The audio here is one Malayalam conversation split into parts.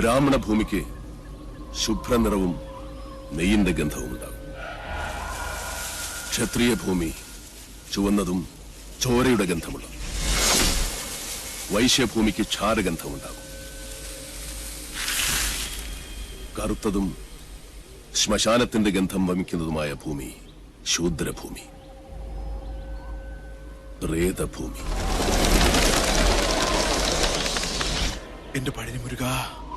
ബ്രാഹ്മണ ഭൂമിക്ക് ശുഭ്രനിറവും നെയ്യിന്റെ ഗന്ധവും ഉണ്ടാകും ക്ഷത്രിയ ഭൂമി ചുവന്നതും ചോരയുടെ ഗന്ധമുള്ളതും. വൈശ്യഭൂമിക്ക് ക്ഷാരഗന്ധമുണ്ടാകും കറുത്തതും ശ്മശാനത്തിന്റെ ഗന്ധം വമിക്കുന്നതുമായ ഭൂമി ശൂദ്രഭൂമി. പ്രേതഭൂമി. എന്റെ പഴനി മുരുക.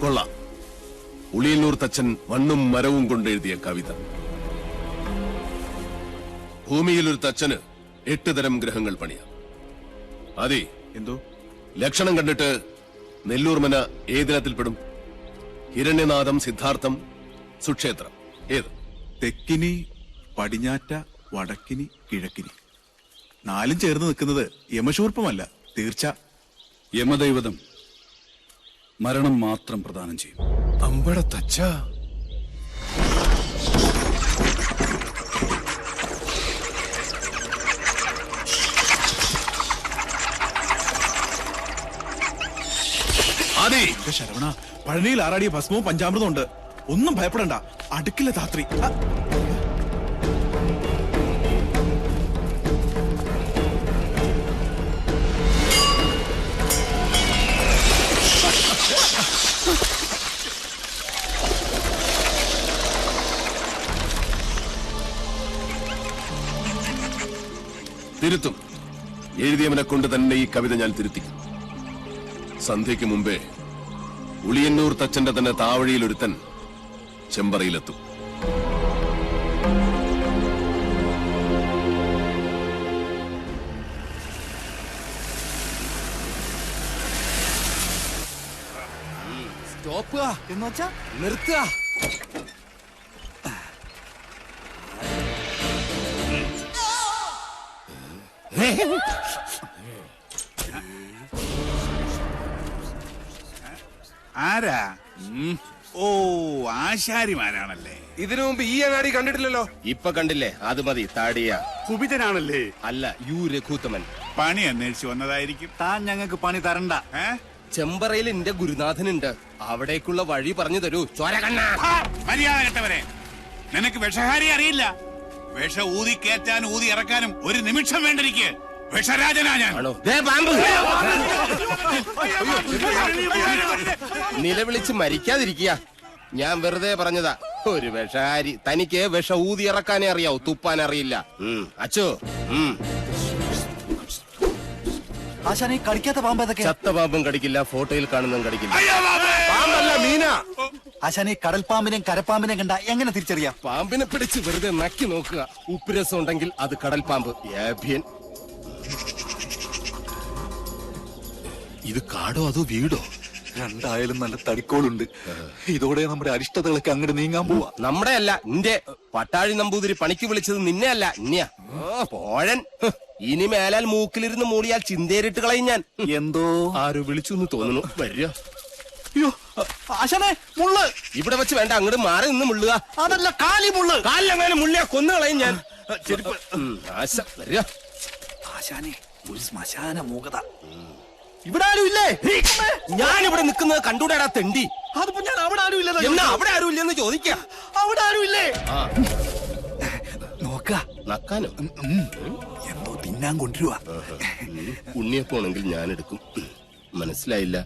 കൊള്ളാം. ഉളിയന്നൂർ തച്ചൻ മണ്ണും മരവും കൊണ്ട് എഴുതിയ കവിത. ഭൂമിയിൽ ഒരു തച്ചന് എട്ട് തരം ഗ്രഹങ്ങൾ പണിയാം. അതെ എന്തോ? ലക്ഷണം കണ്ടിട്ട് നെല്ലൂർമന ഏതിനത്തിൽപ്പെടും ഹിരണ്യനാഥം സിദ്ധാർത്ഥം സുക്ഷേത്രം. ഏത്? തെക്കിനി പടിഞ്ഞാറ്റ വടക്കിനി കിഴക്കിനി. നാലും ചേർന്ന് നിൽക്കുന്നത് യമശൂർപ്പമല്ല തീർച്ച. യമദൈവതം. മരണം മാത്രം പ്രദാനം ചെയ്യും. അമ്പട തച്ച. അതെ ശരവണ പഴനിയിൽ ആറാടിയ ഭസ്മവും പഞ്ചാമൃതം ഉണ്ട്. ഒന്നും ഭയപ്പെടണ്ട. അടുക്കില്ല ധാത്രി. തിരുത്തും. എഴുതിയവനെ കൊണ്ട് തന്നെ ഈ കവിത ഞാൻ തിരുത്തി സന്ധ്യയ്ക്ക് മുമ്പേ ഉളിയന്നൂർ തച്ചന്റെ തന്നെ താവഴിയിൽ ഒരുത്തൻ ചെമ്പറയിലെത്തും. സ്റ്റോപ്പുക എന്ന് വെച്ചാ നിർത്തുക. ആരാ? ഓ ആശാരിമാരാണല്ലേ. ഇതിനു മുമ്പ് ഈ അങ്ങാടി കണ്ടിട്ടില്ലല്ലോ? ഇപ്പൊ കണ്ടില്ലേ? അത് മതി താടിയ. കുപിതനാണല്ലേ? അല്ല യു രഘുത്തമൻ. പണി അന്വേഷിച്ചു വന്നതായിരിക്കും. താൻ ഞങ്ങൾക്ക് പണി തരണ്ട. ഏ? ചെമ്പറയിൽ എന്റെ ഗുരുനാഥനുണ്ട്. അവിടേക്കുള്ള വഴി പറഞ്ഞു തരൂ. ചോരകണ്ണ കണ്ണ. മര്യാദ കെട്ടവരെ നിനക്ക് വിഷഹാരി അറിയില്ല. വിഷ ഊതി കയറ്റാനും ഊതി ഇറക്കാനും ഒരു നിമിഷം വേണ്ടിരിക്കെ വിഷരാജനാ ഞാൻ. നിലവിളിച്ച് മരിക്കാതിരിക്കുക. ഞാൻ വെറുതെ പറഞ്ഞതാ ഒരു വിഷഹാരി തനിക്ക് വിഷ ഊതി ഇറക്കാനേ അറിയാവൂ തുപ്പാൻ അറിയില്ല അച്ചു. ആശാനെ കടിക്കാത്ത പാമ്പ് ഏതൊക്കെ ചത്ത പാമ്പും കടിക്കില്ല ഫോട്ടോയിൽ കാണുന്നതും കടിക്കില്ല! പാമ്പല്ല മീന. ആശാനെ കടൽപ്പാമ്പിനെയും കരപ്പാമ്പിനെയും കണ്ട എങ്ങനെ തിരിച്ചറിയാം? പാമ്പിനെ പിടിച്ച് വെറുതെ നക്കി നോക്കുക. ഉപ്പുരസം ഉണ്ടെങ്കിൽ അത് കടൽ പാമ്പ് ഏഭ്യൻ. ഇത് കാടോ അതോ വീടോ? രണ്ടായാലും നല്ല തടിക്കോളുണ്ട്. ഇതോടെ നമ്മുടെ അരിഷ്ടതകളൊക്കെ അങ്ങോട്ട് നീങ്ങാൻ പോവാ. നമ്മുടെ അല്ല നിന്റെ പട്ടാഴി നമ്പൂതിരി പണിക്ക് വിളിച്ചത് നിന്നെ അല്ല ഇന്നെയാ പോഴൻ. ഇനി മേലാൽ മൂക്കിലിരുന്ന് മൂളിയാൽ ചിന്തേരിട്ട് കളയും ഞാൻ. എന്തോ? ആരോ വിളിച്ചു എന്ന് തോന്നുന്നു. വരിക. അയ്യോ ആശാനെ മുള്ള്. ഇവിടെ വെച്ച് വേണ്ട അങ്ങോട്ട് മാറി നിന്ന് മുള്ളുക. അതല്ല കാലി മുള്ള്. കാലിലെങ്ങനെ മുള്ളിയാ കൊന്നു കളയും ഞാൻ. ആശ വരിക. ആശാനെ ഒരു ശ്മശാന മൂകത. ഇവിടെ ആരും ഇല്ലേ? ഞാൻ ഇവിടെ നിൽക്കുന്നത് കണ്ടൂടാടാ തെണ്ടി. അതിപ്പോ ഞാൻ അവിടെ ആരും ഇല്ലെന്നാ എന്നാ. അവിടെ ആരും ഇല്ലെന്ന് ചോദിക്ക. അവിടെ ആരും ഇല്ലേ? നോക്ക. നക്കാനോ? എന്തോ തിന്നാൻ കൊണ്ടുവരുവാ. ഉണ്ണിയപ്പോണെങ്കിൽ ഞാൻ എടുക്കും മനസ്സിലായില്ല.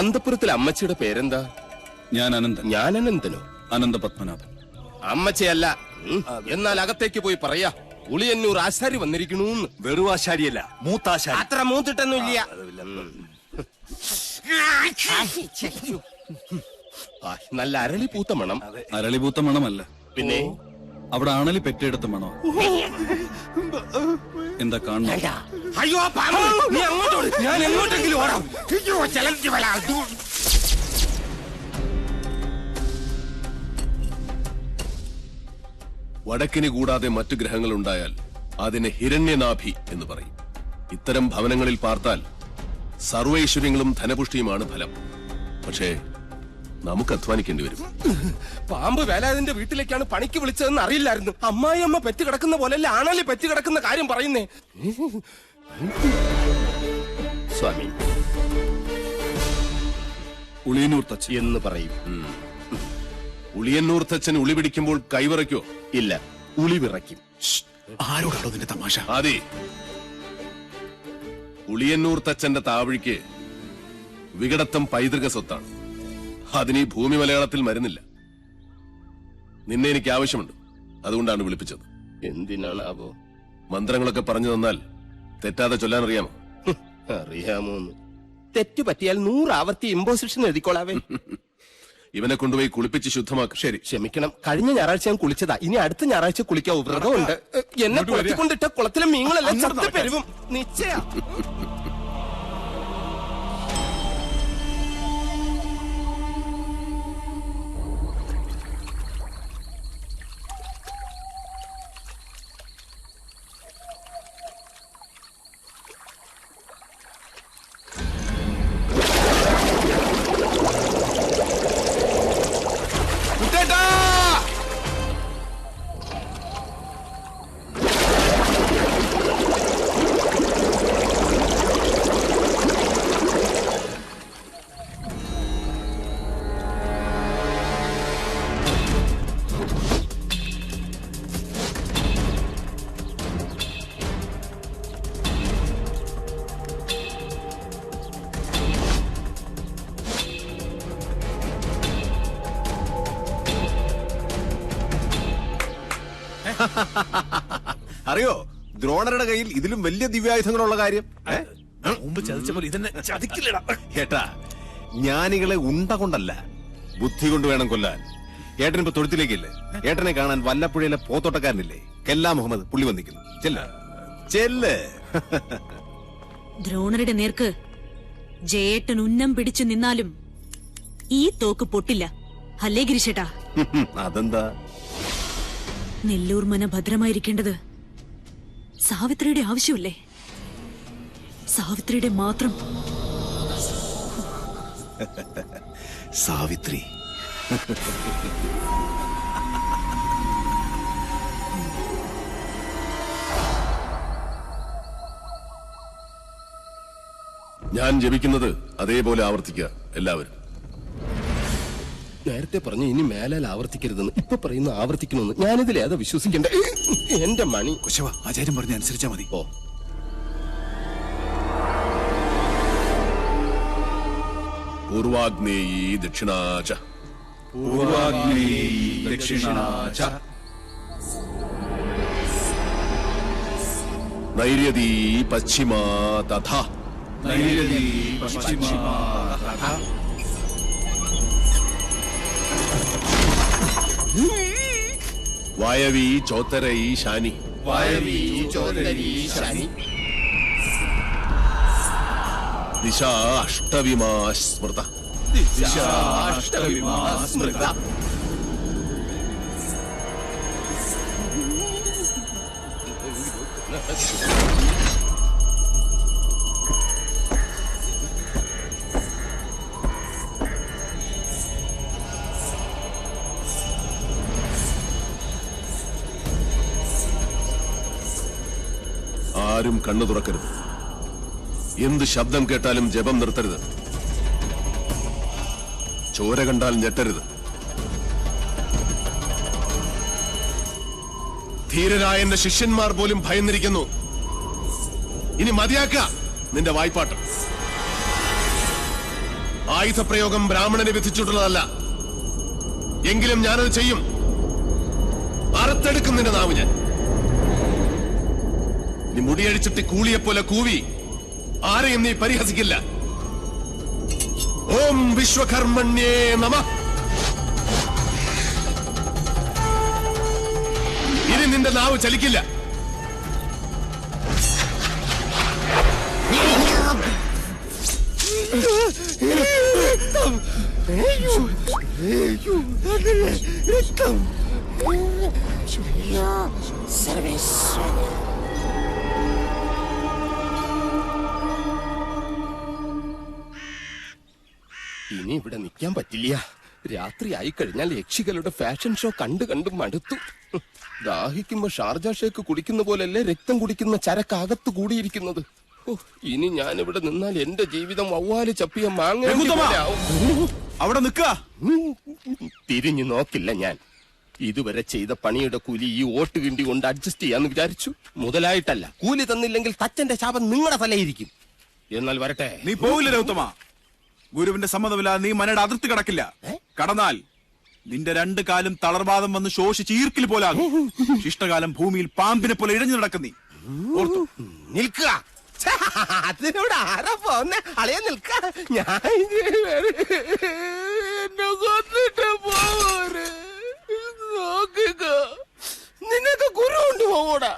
അന്തപുരത്തിൽ അമ്മച്ചിയുടെ പേരെന്താ? ഞാൻ അനന്ത ഞാൻ അനന്തനോ? അനന്ത പത്മനാഭൻ. അമ്മച്ചയല്ല. എന്നാൽ അകത്തേക്ക് പോയി പറയാ. ഉളിയന്നൂർ ആശാരി വന്നിരിക്കുന്നു വെറും ആശാരിയല്ല മൂത്താശാരി. അത്ര മൂത്തിട്ടൊന്നും ഇല്ല നല്ല അരളി പൂത്ത മണം. അരളി പൂത്ത മണമല്ല. പിന്നെ? അവിടെ ആണലി പെറ്റെടുത്ത മണോ എന്താ കാണണം? അയ്യോ നീ അങ്ങോട്ടോട് ഞാൻ എങ്ങോട്ടെങ്കിലും ഓടാം. വടക്കിന് കൂടാതെ മറ്റു ഗ്രഹങ്ങൾ ഉണ്ടായാൽ അതിനെ ഹിരണ്യനാഭി എന്ന് പറയും. ഇത്തരം ഭവനങ്ങളിൽ പാർത്താൽ സർവൈശ്വര്യങ്ങളും ധനപുഷ്ടിയുമാണ് ഫലം. പക്ഷേ നമുക്ക് അധ്വാനിക്കേണ്ടി വരും. പാമ്പ് വേലാതിന്റെ വീട്ടിലേക്കാണ് പണിക്ക് വിളിച്ചതെന്ന് അറിയില്ലായിരുന്നു. അമ്മായി അമ്മ പെറ്റി കിടക്കുന്ന പോലെയല്ല ആണല്ലേ പെറ്റി കിടക്കുന്ന കാര്യം പറയുന്നേ? സ്വാമി. ഉളിയനൂർ തച്ച് എന്ന് പറയും. ഉളിയന്നൂർ തച്ചൻ ഉളി പിടിക്കുമ്പോൾ കൈവിറയ്ക്കോ? ഇല്ല. ഉളി വിറയ്ക്കും. ആരോടാണോ നിന്റെ തമാശ? അതെ ഉളിയന്നൂർ തച്ചന്റെ താവഴിക്ക് വികടത്തം പൈതൃക സ്വത്താണ്. അതിന് ഈ ഭൂമി മലയാളത്തിൽ മരുന്നില്ല. നിന്നെ എനിക്ക് ആവശ്യമുണ്ട്. അതുകൊണ്ടാണ് വിളിപ്പിച്ചത്. എന്തിനാണാവോ? മന്ത്രങ്ങളൊക്കെ പറഞ്ഞു തന്നാൽ തെറ്റാതെ ചൊല്ലാൻ അറിയാമോ അറിയാമോ അറിയാമോന്ന്. തെറ്റു പറ്റിയാൽ നൂറ് ആവർത്തി ഇമ്പോസിഷൻ എഴുതിക്കോളാവേ. ഇവനെ കൊണ്ടുപോയി കുളിപ്പിച്ച് ശുദ്ധമാക്കും. ശരി ക്ഷമിക്കണം. കഴിഞ്ഞ ഞായറാഴ്ച ഞാൻ കുളിച്ചതാ. ഇനി അടുത്ത ഞായറാഴ്ച കുളിക്കാൻ വ്രതമുണ്ട്. എന്നെ കുളത്തിക്കൊണ്ടിട്ട കുളത്തിലെ മീങ്ങളെല്ലാം ചത്ത് പെരുവും. നിശ്ചയ. അറിയോ? ദ്രോണരുടെ കയ്യിൽ ഇതിലും വലിയ ദിവ്യായുധങ്ങളുള്ള കാര്യം? മുമ്പ് ചതിച്ചപ്പോൾ ഇതെന്നെ ചതിക്കില്ലടാ. ഏട്ടാ ജ്ഞാനികളെ ഉണ്ട കൊണ്ടല്ല ബുദ്ധി കൊണ്ട് വേണം കൊല്ലാൻ. ഏട്ടൻ ഇപ്പൊ തൊഴുത്തിലേക്കില്ലേ? ഏട്ടനെ കാണാൻ വല്ലപ്പുഴയിലെ പോത്തോട്ടക്കാരനില്ലേ? കെല്ലാ മുഹമ്മദ് പുള്ളി വന്നിക്കുന്നു ചെല്ല. ചെല്ല്. ദ്രോണരുടെ നേർക്ക് ജയേട്ടൻ ഉന്നം പിടിച്ചു നിന്നാലും ഈ തോക്ക് പൊട്ടില്ല. അല്ലേ ഗിരിശേട്ടാ? അതെന്താ? നെല്ലൂർ മന ഭദ്രമായിരിക്കേണ്ടത് സാവിത്രിയുടെ ആവശ്യമല്ലേ? സാവിത്രിയുടെ മാത്രം. സാവിത്രി. ഞാൻ ജപിക്കുന്നത് അതേപോലെ ആവർത്തിക്കുക എല്ലാവരും. നേരത്തെ പറഞ്ഞു ഇനി മേലാൽ ആവർത്തിക്കരുതെന്ന്. ഇപ്പൊ പറയുന്ന ആവർത്തിക്കണമെന്ന് ഞാനിതിൽ ഏതാ വിശ്വസിക്കണ്ടേ. എന്റെ മണി. കുശവ ആചാര്യം പറഞ്ഞ അനുസരിച്ചാ മതി. ഓ. പൂർവാഗ്നേയി ദക്ഷിണാച ദക്ഷിണാച. നൈര്യദീ പശ്ചിമാ തഥാ നൈര്യതീ പശ്ചിമാ വായവീ ചോത്തരൈ ശാനി വായവീ ചോദരീ ശനി ദിശ അഷ്ടവിമാ സ്മൃത. അഷ്ടവിമാ സ്മൃത. ആരും കണ്ണു തുറക്കരുത്. എന്ത് ശബ്ദം കേട്ടാലും ജപം നിർത്തരുത്. ചോര കണ്ടാൽ ഞെട്ടരുത്. ധീരരായ എന്റെ ശിഷ്യന്മാർ പോലും ഭയന്നിരിക്കുന്നു. ഇനി മതിയാക്ക നിന്റെ വായ്പാട്ട്. ആയുധപ്രയോഗം ബ്രാഹ്മണനെ വിധിച്ചിട്ടുള്ളതല്ല. എങ്കിലും ഞാനത് ചെയ്യും. അറുത്തെടുക്കും നിന്റെ നാവ് ഞാൻ. നീ മുടിയടിച്ചിട്ട് കൂളിയെ പോലെ കൂവി ആരെയും നീ പരിഹസിക്കില്ല ഓം വിശ്വകർമ്മണ്യേ നമ ഇനി നിന്റെ നാവ് ചലിക്കില്ല ഇനി ഇവിടെ നിൽക്കാൻ പറ്റില്ല. രാത്രി ആയി കഴിഞ്ഞാൽ യക്ഷികളുടെ ഫാഷൻ ഷോ കണ്ടു കണ്ടും മടുത്തു. ദാഹിക്കുമ്പോ ഷാർജ ഷേക്ക് കുടിക്കുന്ന പോലല്ലേ രക്തം കുടിക്കുന്ന ചരക്കകത്ത് കൂടിയിരിക്കുന്നത്. ഇനി ഞാൻ ഇവിടെ നിന്നാൽ എന്റെ ജീവിതം വവ്വാൽ ചപ്പിയ മാങ്ങ അവിടെ നിൽക്കുക. തിരിഞ്ഞു നോക്കില്ല ഞാൻ. ഇതുവരെ ചെയ്ത പണിയുടെ കൂലി ഈ ഓട്ട് കിണ്ടി കൊണ്ട് അഡ്ജസ്റ്റ് ചെയ്യാന്ന് വിചാരിച്ചു. മുതലായിട്ടല്ല. കൂലി തന്നില്ലെങ്കിൽ തച്ചന്റെ ശാപം നിങ്ങളുടെ തലയിരിക്കും എന്നാൽ വരട്ടെ. നീ പോവില്ല രൗതമ ഗുരുവിന്റെ സമ്മതമില്ലാതെ നീ മനയുടെ അതിർത്തി കടക്കില്ല. കടന്നാൽ നിന്റെ രണ്ട് കാലും തളർവാദം വന്ന് ശോഷിച്ച് ഈർക്കിൽ പോലാകും. ശിഷ്ടകാലം ഭൂമിയിൽ പാമ്പിനെ പോലെ ഇഴഞ്ഞു നടക്കുന്ന നീ. ഓർത്തു. നിൽക്കുക. ഛെ, അതിനോട് ആരാ പോന്നെ? അളിയ നിൽക്ക ഞാൻ ഇങ്ങനെ വരെ- എന്നെ കൊന്നിട്ട് പോവര് നോക്കുക നിനക്ക് ഗുരു പോകൂടാ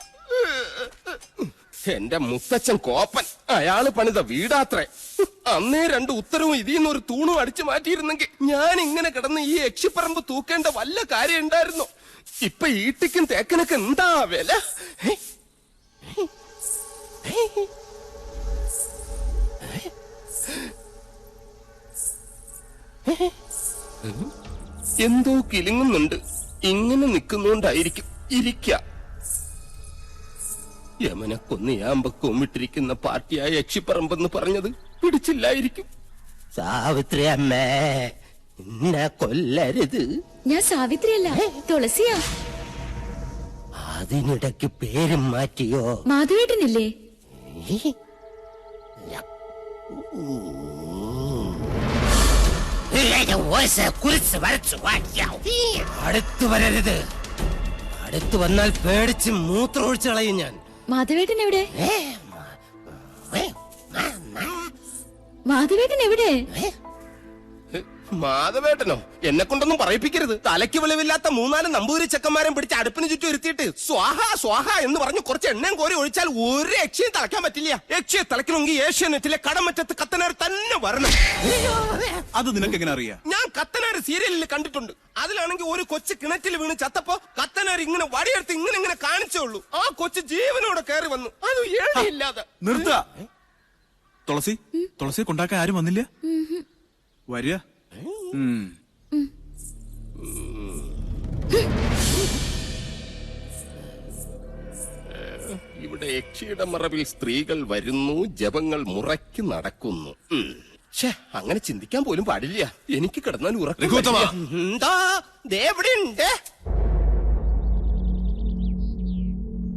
എന്റെ മുത്തച്ഛൻ കോപ്പൻ. അയാൾ പണിത വീടാത്രേ. അന്നേ രണ്ട് ഉത്തരവും ഇതിന്ന് ഒരു തൂണും അടിച്ചു മാറ്റിയിരുന്നെങ്കിൽ ഞാൻ ഇങ്ങനെ കിടന്ന് ഈ യക്ഷിപ്പറമ്പ് തൂക്കേണ്ട വല്ല കാര്യം ഉണ്ടായിരുന്നോ. ഇപ്പൊ ഈട്ടിക്കും തേക്കനൊക്കെ എന്താ വില? എന്തോ കിലുങ്ങുന്നുണ്ട്. ഇങ്ങനെ നിൽക്കുന്നോണ്ടായിരിക്കും ഇരിക്ക. യമനെ കൊന്നിയാമ്പ കൊമ്മിട്ടിരിക്കുന്ന പാർട്ടിയായ യക്ഷിപ്പറമ്പെന്ന് പറഞ്ഞത് പിടിച്ചില്ലായിരിക്കും. സാവിത്രി അമ്മേ എന്നെ കൊല്ലരുത്. ഞാൻ സാവിത്രി സാവിത്രിയല്ല തുളസിയാ. അതിനിടയ്ക്ക് പേരും മാറ്റിയോ? മാധവേട്ടനില്ലേ? അടുത്തു വരരുത്. അടുത്തു വന്നാൽ പേടിച്ച് മൂത്രമൊഴിച്ചു കളയും ഞാൻ. മാധവേട്ടൻ എവിടെ? മാധവേട്ടൻ എവിടെ? മാധവേട്ടനോ എന്നെ കൊണ്ടൊന്നും പറയിപ്പിക്കരുത്. തലയ്ക്ക് വെളിവില്ലാത്ത മൂന്നാൽ നമ്പൂരി ചെക്കന്മാരെ പിടിച്ച് അടുപ്പിന് ചുറ്റും ഇരുത്തിയിട്ട് സ്വാഹ സ്വാഹ എന്ന് പറഞ്ഞ് കുറച്ച് എണ്ണയും കോരി ഒഴിച്ചാൽ ഒരു യക്ഷയും തളയ്ക്കാൻ പറ്റില്ല. യക്ഷയെ തളയ്ക്കണമെങ്കിൽ ഏഷ്യാനെറ്റിലെ കടമറ്റത്ത് കത്തനാർ തന്നെ വരണം. അത് നിനക്ക് എങ്ങനെ അറിയാം? ഞാൻ കത്തനാർ സീരിയലിൽ കണ്ടിട്ടുണ്ട്. അതിലാണെങ്കിൽ ഒരു കൊച്ചു കിണറ്റിൽ വീണ് ചത്തപ്പോ കത്തനാർ ഇങ്ങനെ വടിയെടുത്ത് ഇങ്ങനെ ഇങ്ങനെ കാണിച്ചേ ഉള്ളൂ. ആ കൊച്ചു ജീവനോടെ കയറി വന്നു. അത് ഏഴില്ലാതെ. നിർത്തുക തുളസി തുളസി കൊണ്ടാക്കാൻ ആരും വന്നില്ല? വരിക. ഇവിടെ യക്ഷിയുടെ മറവിൽ സ്ത്രീകൾ വരുന്നു ജപങ്ങൾ മുറയ്ക്ക് നടക്കുന്നു. ഛേ അങ്ങനെ ചിന്തിക്കാൻ പോലും പാടില്ല. എനിക്ക് കിടന്നാൽ ഉറക്കം വരില്ല. എന്താ ദേ ഇവിടെ ഉണ്ട്